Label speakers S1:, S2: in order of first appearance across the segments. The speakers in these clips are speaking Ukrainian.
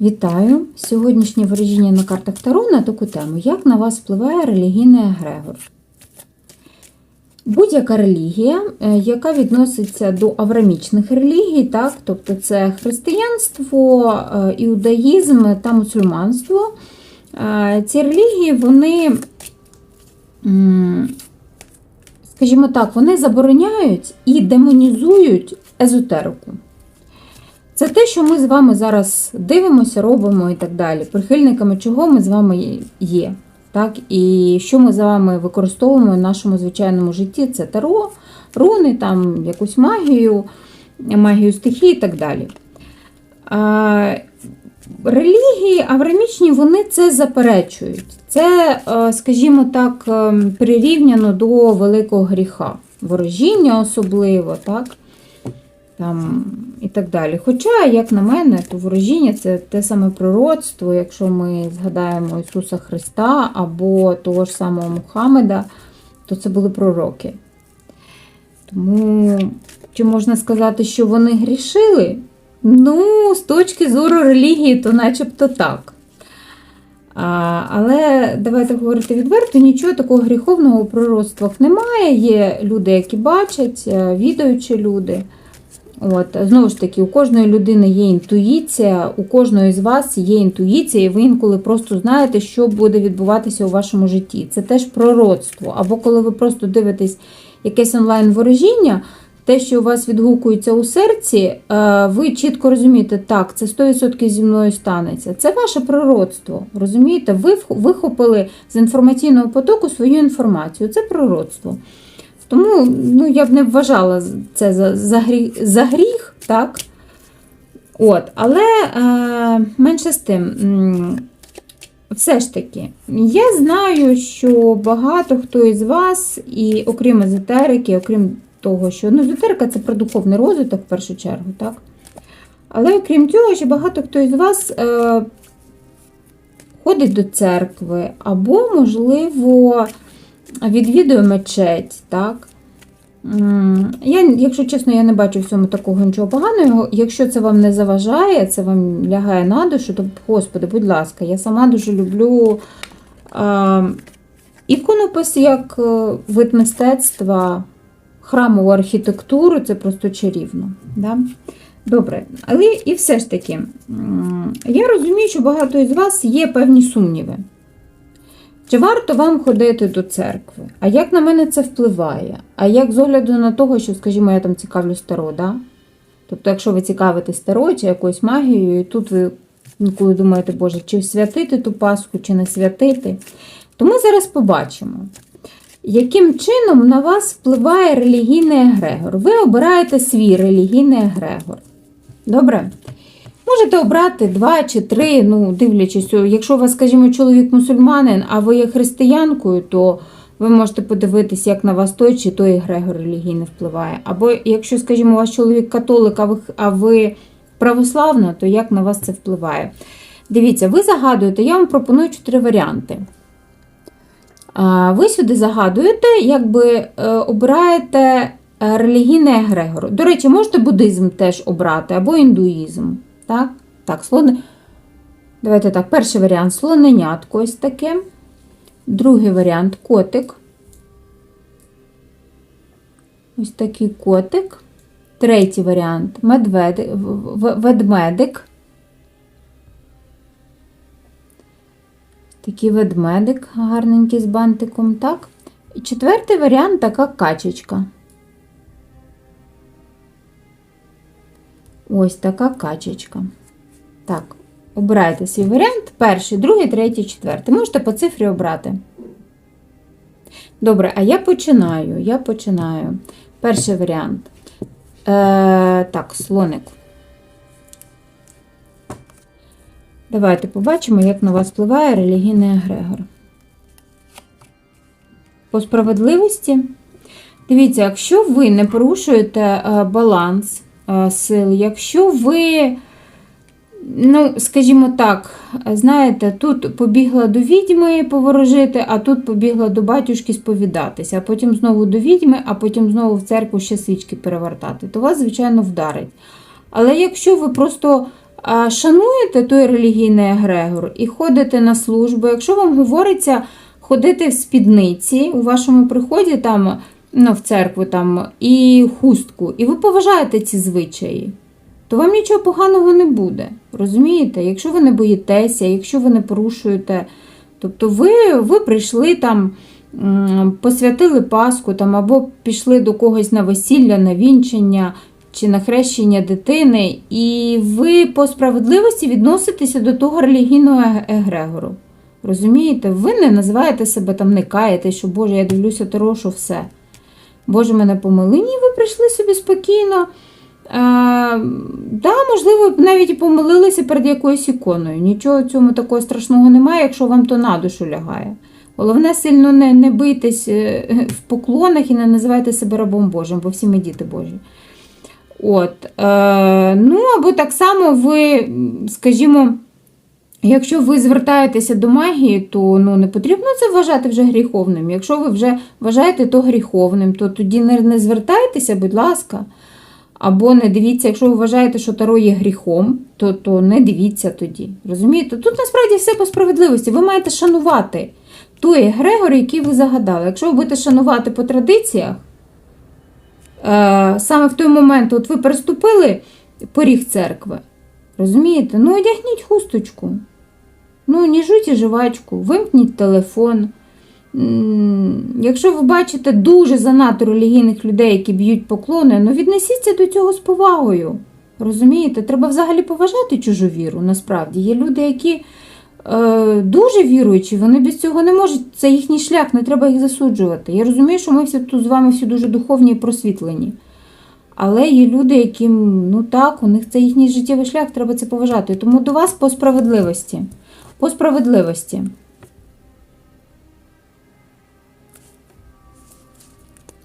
S1: Вітаю! Сьогоднішнє ворожіння на картах Таро на таку тему. Як на вас впливає релігійний егрегор? Будь-яка релігія, е, яка відноситься до аврамічних релігій, так, тобто це християнство, е, іудаїзм та мусульманство, е, ці релігії, вони, скажімо так, вони забороняють і демонізують езотерику. Це те, що ми з вами зараз дивимося, робимо і так далі. Прихильниками чого ми з вами є. Так? І що ми з вами використовуємо в нашому звичайному житті? Це таро, руни, там, якусь магію, магію стихії і так далі. А, Релігії аврамічні вони це заперечують. Це, е, скажімо так, е, прирівняно до великого гріха, ворожіння особливо. так? там, і так далі. Хоча, як на мене, то ворожіння це те саме пророцтво, якщо ми згадаємо Ісуса Христа або того ж самого Мухаммеда, то це були пророки. Тому, чи можна сказати, що вони грішили? Ну, з точки зору релігії, то начебто так. А, Але давайте говорити відверто, нічого такого гріховного у пророцтвах немає. Є люди, які бачать, е, відаючі люди. От, Знову ж таки, у кожної людини є інтуїція, у кожної з вас є інтуїція, і ви інколи просто знаєте, що буде відбуватися у вашому житті. Це теж пророцтво. Або коли ви просто дивитесь якесь онлайн-ворожіння, те, що у вас відгукується у серці, е, ви чітко розумієте, так, це 100% зі мною станеться. Це ваше пророцтво. Розумієте? Ви вихопили з інформаційного потоку свою інформацію. Це пророцтво. Тому ну, я б не вважала це за за, гріх, за гріх, так? От, Але е, менше з тим, все ж таки, я знаю, що багато хто із вас, і окрім езотерики, окрім того, що ну, езотерика це про духовний розвиток в першу чергу, так? Але окрім цього, ще багато хто із вас е, ходить до церкви, або, можливо, відвідує мечеть, так? Я, Якщо чесно, я не бачу в цьому такого нічого поганого. Якщо це вам не заважає, це вам лягає на душу, то, Господи, будь ласка, я сама дуже люблю а, іконопис як е, вид мистецтва, храмову архітектуру, це просто чарівно. Да? Добре, але і все ж таки, я розумію, що багато із вас є певні сумніви. Чи варто вам ходити до церкви? А як на мене це впливає? А як з огляду на того, що, скажімо, я там цікавлюсь таро, да? Тобто, якщо ви цікавитесь таро чи якоюсь магією, і тут ви коли думаєте, Боже, чи святити ту Пасху, чи не святити, то ми зараз побачимо, яким чином на вас впливає релігійний егрегор. Ви обираєте свій релігійний егрегор. Добре? Можете обрати два чи три, ну, дивлячись, якщо у вас, скажімо, чоловік мусульманин, а ви є християнкою, то ви можете подивитися, як на вас той чи той егрегор релігійний впливає. Або якщо, скажімо, у вас чоловік католик, а ви, а ви православна, то як на вас це впливає? Дивіться, ви загадуєте, я вам пропоную чотири варіанти. Ви сюди загадуєте, якби е, обираєте е, релігійний егрегор. До речі, можете буддизм теж обрати, або індуїзм. Так, так, слони. Давайте так, перший варіант слоненятко ось таке. Другий варіант котик. Ось такий котик. Третій варіант медведик, ведмедик. Такий ведмедик гарненький з бантиком, так? І четвертий варіант така качечка. Ось така качечка. Так, обирайте свій варіант. Перший, другий, третій, четвертий. Можете по цифрі обрати. Добре, а я починаю. Я починаю. Перший варіант. Е, Так, слоник. Давайте побачимо, як на вас впливає релігійний егрегор. По справедливості. Дивіться, якщо ви не порушуєте е, баланс сил. Якщо ви, ну, скажімо так, знаєте, тут побігла до відьми поворожити, а тут побігла до батюшки сповідатися, а потім знову до відьми, а потім знову в церкву ще свічки перевертати, то вас, звичайно, вдарить. Але якщо ви просто шануєте той релігійний егрегор і ходите на службу, якщо вам говориться ходити в спідниці у вашому приході там, ну, в церкву там, і хустку, і ви поважаєте ці звичаї, то вам нічого поганого не буде. Розумієте? Якщо ви не боїтеся, якщо ви не порушуєте, тобто ви, ви прийшли там. Посвятили Пасху там, або пішли до когось на весілля, на вінчання чи на хрещення дитини, і ви по справедливості відноситеся до того релігійного егрегору. Розумієте? Ви не називаєте себе там, не каєте, що Боже, я дивлюся Таро, що все. Боже, мене помили. Ні, ви прийшли собі спокійно. А, да, можливо, навіть і помилилися перед якоюсь іконою. Нічого цьому такого страшного немає, якщо вам то на душу лягає. Головне, сильно не, не бийтесь е, в поклонах і не називайте себе рабом Божим, бо всі ми діти Божі. От, е, ну, або так само ви, скажімо, якщо ви звертаєтеся до магії, то ну, не потрібно це вважати вже гріховним. Якщо ви вже вважаєте то гріховним, то тоді не, не звертайтеся, будь ласка. Або не дивіться, якщо ви вважаєте, що таро є гріхом, то, то не дивіться тоді. Розумієте? Тут насправді все по справедливості. Ви маєте шанувати той егрегор, який ви загадали. Якщо ви будете шанувати по традиціях, е, саме в той момент, от ви переступили поріг церкви, розумієте? Ну, одягніть хусточку, ну, ніжуйте жвачку, вимкніть телефон. Якщо ви бачите дуже занадто релігійних людей, які б'ють поклони, ну віднесіться до цього з повагою. Розумієте, треба взагалі поважати чужу віру. Насправді є люди, які е, дуже віруючі, вони без цього не можуть. Це їхній шлях, не треба їх засуджувати. Я розумію, що ми всі тут з вами всі дуже духовні і просвітлені. Але є люди, яким, ну так, у них це їхній життєвий шлях, треба це поважати. Тому до вас по справедливості. По справедливості.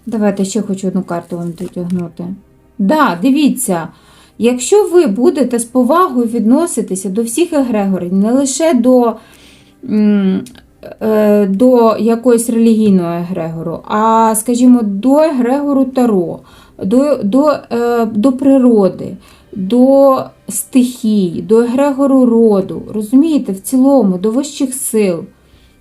S1: Давайте ще хочу одну карту вам дотягнути. Да, дивіться, якщо ви будете з повагою відноситися до всіх егрегорів, не лише до, е, до якоїсь релігійного егрегору, а, скажімо, до егрегору Таро, до, до, е, до природи, до стихій, до егрегору роду, розумієте, в цілому, до вищих сил,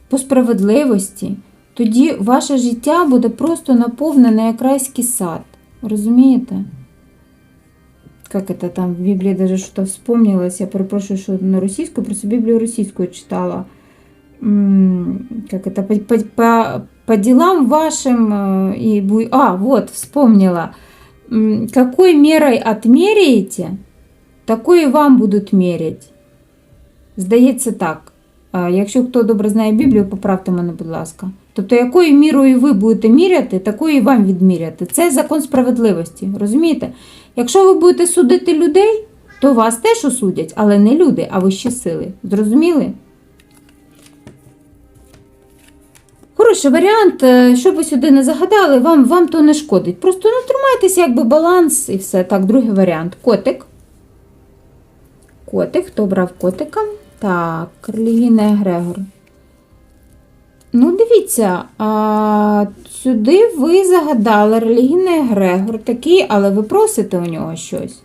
S1: по справедливості, тоді ваше життя буде просто наповнене як райський сад. Розумієте? Как это там в Библии даже что-то вспомнилось. Я перепрошую, що на російську, просто Біблію російською читала. Как это по, делам вашим э, и бу- А, вот, вспомнила. Какой мерой отмеряете, такой і вам будуть мерять. Здається так. Якщо хто добре знає Біблію, поправте мене, будь ласка. Тобто, якою мірою ви будете міряти, такою і вам відміряти. Це закон справедливості. Розумієте? Якщо ви будете судити людей, то вас теж осудять, але не люди, а вищі сили. Зрозуміли? Хороший варіант, е, що ви сюди не загадали, вам, вам то не шкодить. Просто ну, тримайтеся якби баланс і все. Так, другий варіант. Котик. Котик, хто брав котика? Так, релігійний егрегор. Ну, дивіться, а, сюди ви загадали релігійний егрегор такий, але ви просите у нього щось.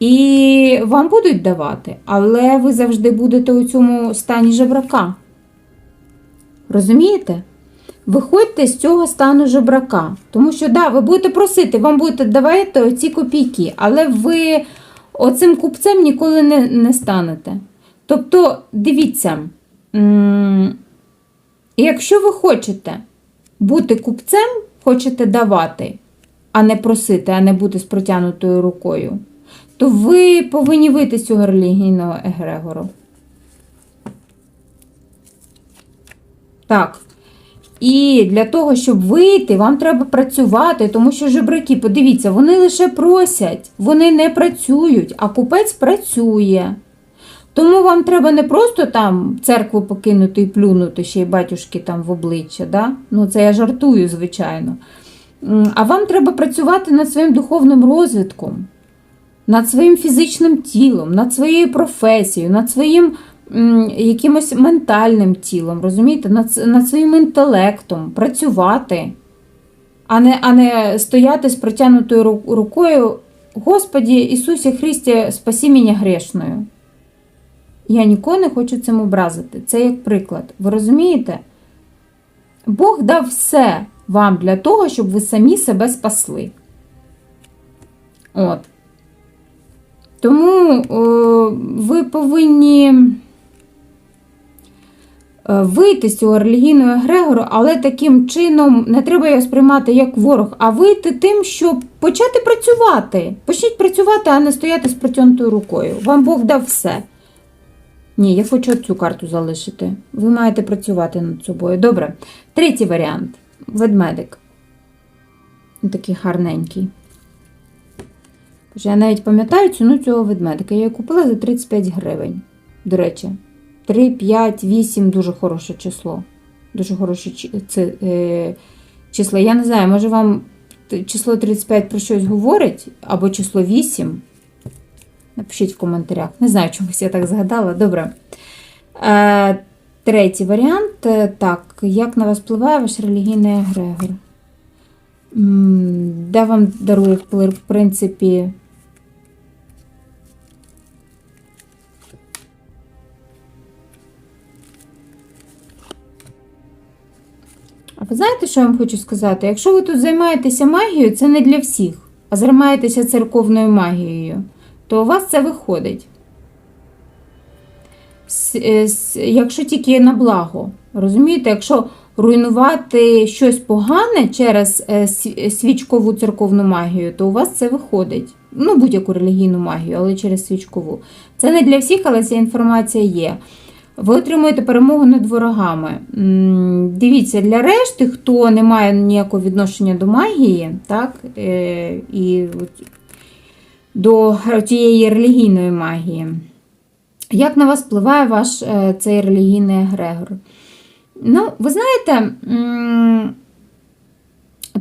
S1: І вам будуть давати, але ви завжди будете у цьому стані жебрака. Розумієте? Виходьте з цього стану жебрака. Тому що, да, ви будете просити, вам будете давати оці копійки, але ви оцим купцем ніколи не, не станете. Тобто, дивіться, якщо ви хочете бути купцем, хочете давати, а не просити, а не бути з протягнутою рукою, то ви повинні вийти з цього релігійного егрегору. Так. І для того, щоб вийти, вам треба працювати, тому що жебраки, подивіться, вони лише просять, вони не працюють, а купець працює. Тому вам треба не просто там церкву покинути і плюнути ще й батюшки там в обличчя. Да? Ну, це я жартую, звичайно. А вам треба працювати над своїм духовним розвитком, над своїм фізичним тілом, над своєю професією, над своїм якимось ментальним тілом, розумієте, над, над своїм інтелектом, працювати, а не, а не стояти з протягнутою ру- рукою, Господі Ісусі Христі, спасі мене грешною. Я нікого не хочу цим образити. Це як приклад. Ви розумієте? Бог дав все вам для того, щоб ви самі себе спасли. От. Тому о, ви повинні вийти з цього релігійного егрегору, але таким чином не треба його сприймати як ворог, а вийти тим, щоб почати працювати. Почніть працювати, а не стояти з протягнутою рукою. Вам Бог дав все. Ні, я хочу цю карту залишити. Ви маєте працювати над собою. Добре. Третій варіант ведмедик. Він Такий гарненький. Я навіть пам'ятаю ціну цього ведмедика. Я її купила за 35 гривень. До речі, 3, 5, 8 дуже хороше число. Дуже хороше е, число. Я не знаю, може вам число 35 про щось говорить, або число 8. Напишіть в коментарях. Не знаю, чомусь я так згадала. Добре. Е, третій варіант. Е, Так, як на вас впливає ваш релігійний егрегор? Де вам дарує в принципі. Ви знаєте, що я вам хочу сказати? Якщо ви тут займаєтеся магією, це не для всіх, а займаєтеся церковною магією, то у вас це виходить. Е, Якщо тільки на благо. Розумієте, якщо руйнувати щось погане через е, свічкову церковну магію, то у вас це виходить. Ну, будь-яку релігійну магію, але через свічкову. Це не для всіх, але ця інформація є. Ви отримуєте перемогу над ворогами. Дивіться, для решти, хто не має ніякого відношення до магії, так, е, і до тієї релігійної магії. Як на вас впливає ваш е, цей релігійний егрегор? Ну, ви знаєте,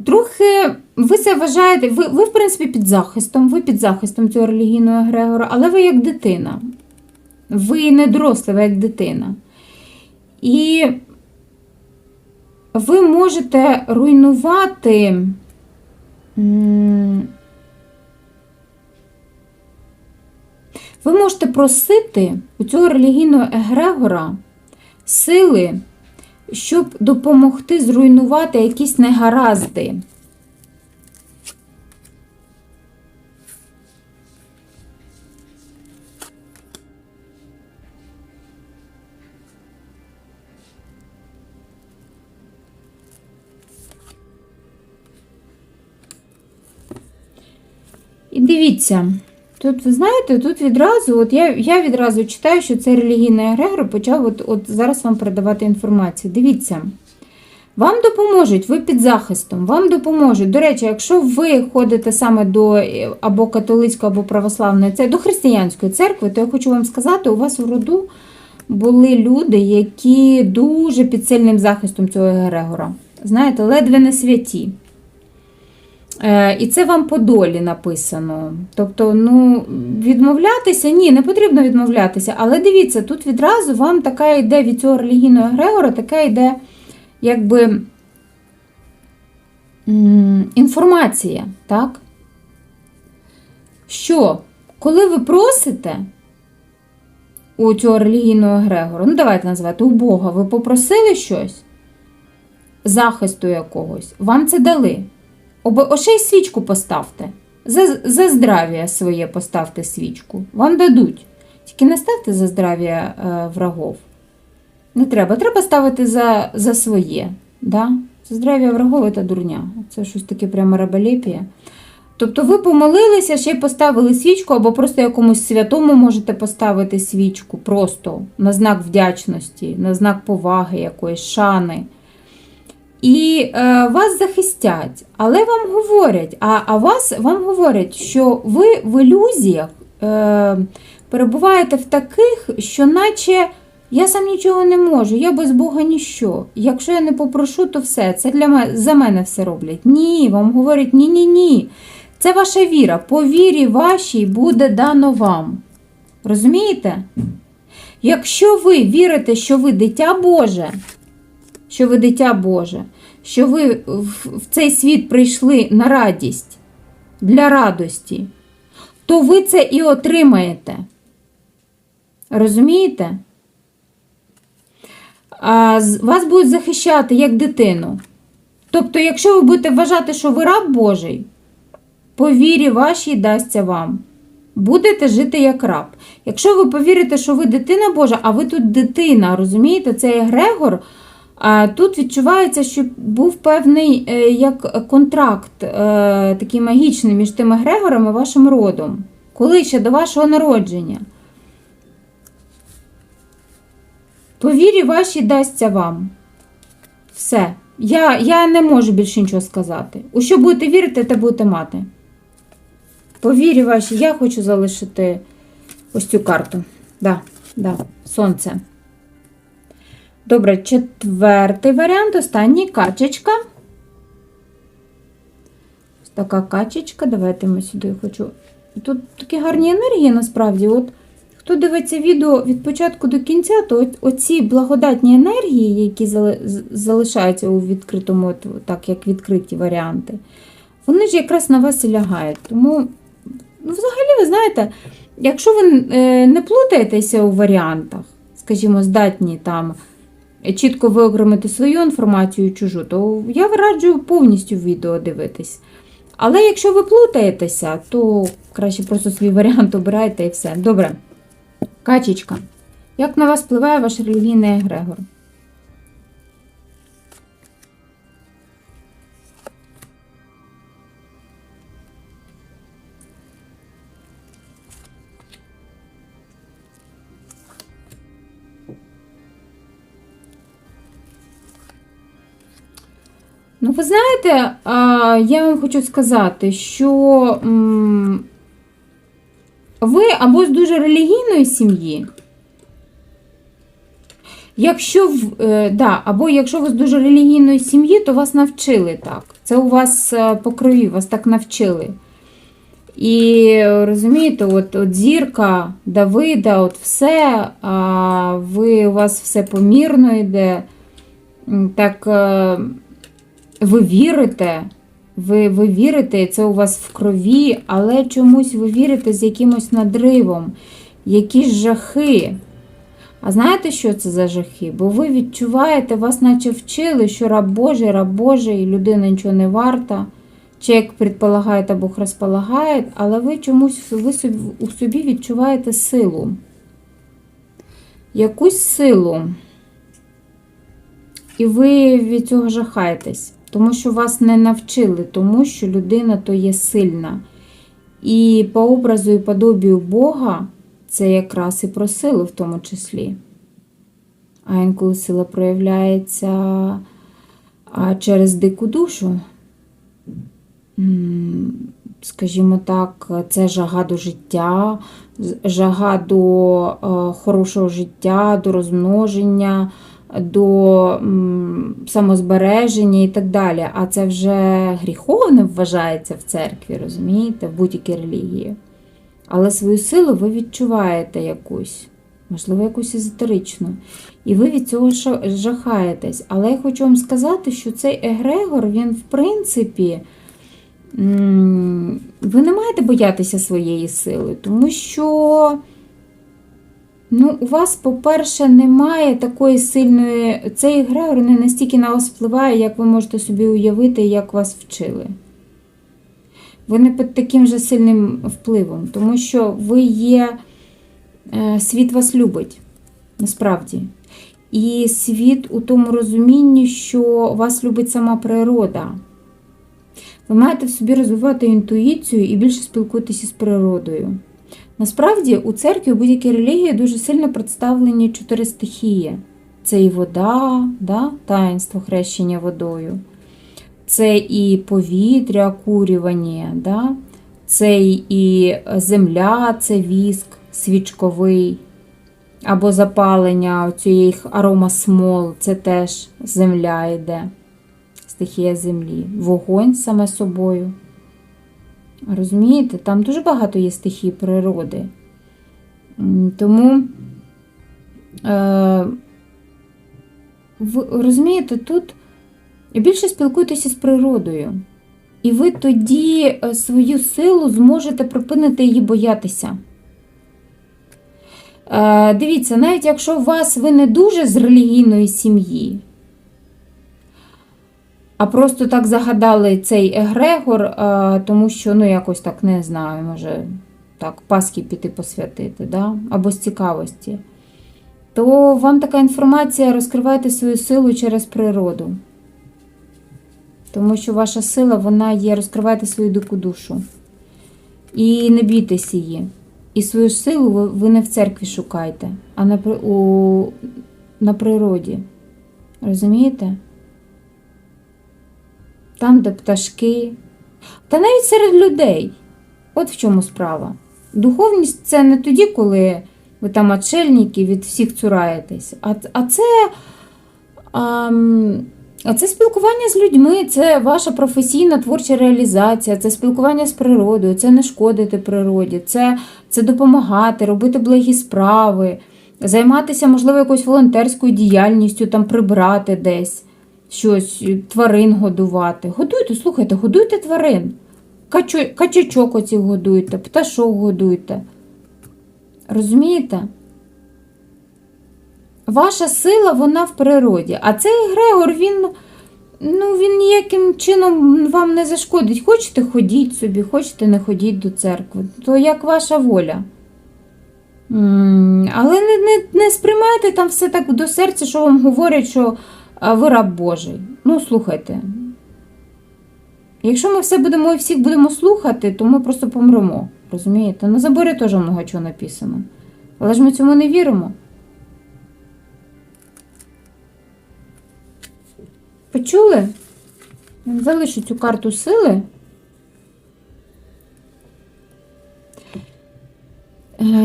S1: трохи ви це вважаєте, ви, ви, в принципі, під захистом, ви під захистом цього релігійного егрегору, але ви як дитина. Ви не дорослі, ви як дитина. І ви можете руйнувати. Ви можете просити у цього релігійного егрегора сили, щоб допомогти зруйнувати якісь негаразди. Дивіться, тут, ви знаєте, тут відразу, от я, я відразу читаю, що цей релігійний егрегор почав от, от зараз вам передавати інформацію. Дивіться, вам допоможуть, ви під захистом, вам допоможуть. До речі, якщо ви ходите саме до е, або католицької, або православної церкви, до християнської церкви, то я хочу вам сказати, у вас в роду були люди, які дуже під сильним захистом цього егрегора. Знаєте, ледве не святі. Е, І це вам по долі написано. Тобто, ну, відмовлятися, ні, не потрібно відмовлятися. Але дивіться, тут відразу вам така йде від цього релігійного егрегора, така йде, якби інформація, так? Що, коли ви просите у цього релігійного егрегора, ну давайте назвати, у Бога, ви попросили щось, захисту якогось, вам це дали. Оби- О, ще й свічку поставте. За, за здрав'я своє поставте свічку. Вам дадуть. Тільки не ставте за здрав'я е, врагов. Не треба. Треба ставити за, за своє. Да? За здрав'я врагов це дурня. Це щось таке прямо раболепіє. Тобто ви помолилися, ще й поставили свічку, або просто якомусь святому можете поставити свічку, просто на знак вдячності, на знак поваги якоїсь, шани. І е, вас захистять, але вам говорять, а, а вас вам говорять, що ви в ілюзіях е, перебуваєте в таких, що наче я сам нічого не можу, я без Бога ніщо. Якщо я не попрошу, то все, це для мене за мене все роблять. Ні, вам говорять ні, ні, ні. Це ваша віра. По вірі вашій буде дано вам. Розумієте? Якщо ви вірите, що ви дитя Боже, що ви дитя Боже, що ви в цей світ прийшли на радість, для радості, то ви це і отримаєте. Розумієте? А вас будуть захищати як дитину. Тобто, якщо ви будете вважати, що ви раб Божий, по вірі вашій дасться вам. Будете жити як раб. Якщо ви повірите, що ви дитина Божа, а ви тут дитина, розумієте, це Егрегор, тут відчувається, що був певний е, як контракт е, такий магічний між тим Егрегором і вашим родом. Коли ще до вашого народження. По вірі вашій дасться вам. Все. Я, я не можу більше нічого сказати. У що будете вірити, те будете мати. По вірі вашій, я хочу залишити ось цю карту. Да, да, сонце. Добре, четвертий варіант, останній качечка. Ось така качечка. Давайте ми сюди хочу. Тут такі гарні енергії насправді. От Хто дивиться відео від початку до кінця, то оці благодатні енергії, які залишаються у відкритому, так як відкриті варіанти, вони ж якраз на вас і лягають. Тому, ну, взагалі, ви знаєте, якщо ви е, не плутаєтеся у варіантах, скажімо, здатні там чітко виокремити свою інформацію чужу, то я раджу повністю відео дивитись. Але якщо ви плутаєтеся, то краще просто свій варіант обирайте і все. Добре. Качечка, як на вас впливає ваш релігійний егрегор? Ну, ви знаєте, я вам хочу сказати, що ви або з дуже релігійної сім'ї, якщо е, да, або якщо ви з дуже релігійної сім'ї, то вас навчили так. Це у вас е, по крові, вас так навчили. І розумієте, от, от зірка Давида, от все, а ви у вас все помірно йде. Так е, ви вірите, ви, ви вірите, це у вас в крові, але чомусь ви вірите з якимось надривом, якісь жахи. А знаєте, що це за жахи? Бо ви відчуваєте, вас наче вчили, що раб Божий, раб Божий, людина нічого не варта, чи як предполагає, Бог розполагає, але ви чомусь ви у собі відчуваєте силу. Якусь силу. І ви від цього жахаєтесь, тому що вас не навчили, тому що людина то є сильна. І по образу і подобію Бога це якраз і про силу в тому числі. А інколи сила проявляється через дику душу. Скажімо так, це жага до життя, жага до е, хорошого життя, до розмноження, до самозбереження і так далі. А це вже гріховне вважається в церкві, розумієте, в будь-якій релігії. Але свою силу ви відчуваєте якусь, можливо, якусь езотеричну. І ви від цього жахаєтесь. Але я хочу вам сказати, що цей егрегор, він, в принципі, ви не маєте боятися своєї сили, тому що. Ну, у вас, по-перше, немає такої сильної. Цей егрегор не настільки на вас впливає, як ви можете собі уявити, як вас вчили. Ви не під таким же сильним впливом, тому що ви є. е, Світ вас любить, насправді. І світ у тому розумінні, що вас любить сама природа. Ви маєте в собі розвивати інтуїцію і більше спілкуватися з природою. Насправді у церкві у будь-якій релігії дуже сильно представлені чотири стихії: це і вода, да? таїнство хрещення водою, це і повітря, курювання, да? це і земля, це віск свічковий, або запалення цієї аромасмол, це теж земля йде, стихія землі, вогонь саме собою. Розумієте, там дуже багато є стихій природи. Тому, е, ви розумієте, тут більше спілкуйтеся з природою. І ви тоді е, свою силу зможете припинити її боятися. Е, Дивіться, навіть якщо у вас ви не дуже з релігійної сім'ї, а просто так загадали цей егрегор, е, тому що, ну, якось так не знаю, може так, Пасхи піти посвятити, да? або з цікавості, то вам така інформація розкривайте свою силу через природу. Тому що ваша сила, вона є, розкривайте свою дику душу. І не бійтесь її. І свою силу ви, ви не в церкві шукайте, а на, у, на природі. Розумієте? Там, де пташки. Та навіть серед людей. От в чому справа. Духовність це не тоді, коли ви там отшельники від всіх цураєтесь, а, а це. А, а це спілкування з людьми, це ваша професійна творча реалізація, це спілкування з природою, це не шкодити природі, це, це допомагати, робити благі справи, займатися, можливо, якоюсь волонтерською діяльністю, там прибрати десь щось, тварин годувати. Годуйте, слухайте, годуйте тварин. Качачок оці годуйте, пташок годуйте. Розумієте? Ваша сила, вона в природі. А цей Грегор, він, ну, він ніяким чином вам не зашкодить. Хочете, ходіть собі, хочете, не ходіть до церкви. То як ваша воля. Але не, не, не сприймайте там все так до серця, що вам говорять, що ви раб Божий. Ну, слухайте. Якщо ми все будемо і всіх будемо слухати, то ми просто помремо. Розумієте? На заборі теж много чого написано. Але ж ми цьому не віримо. Почули? Залишу цю карту сили.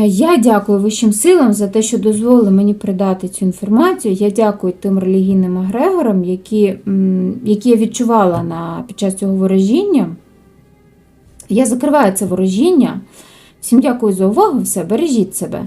S1: Я дякую вищим силам за те, що дозволили мені придати цю інформацію. Я дякую тим релігійним агрегорам, які, які я відчувала на, під час цього ворожіння. Я закриваю це ворожіння. Всім дякую за увагу. Все, бережіть себе.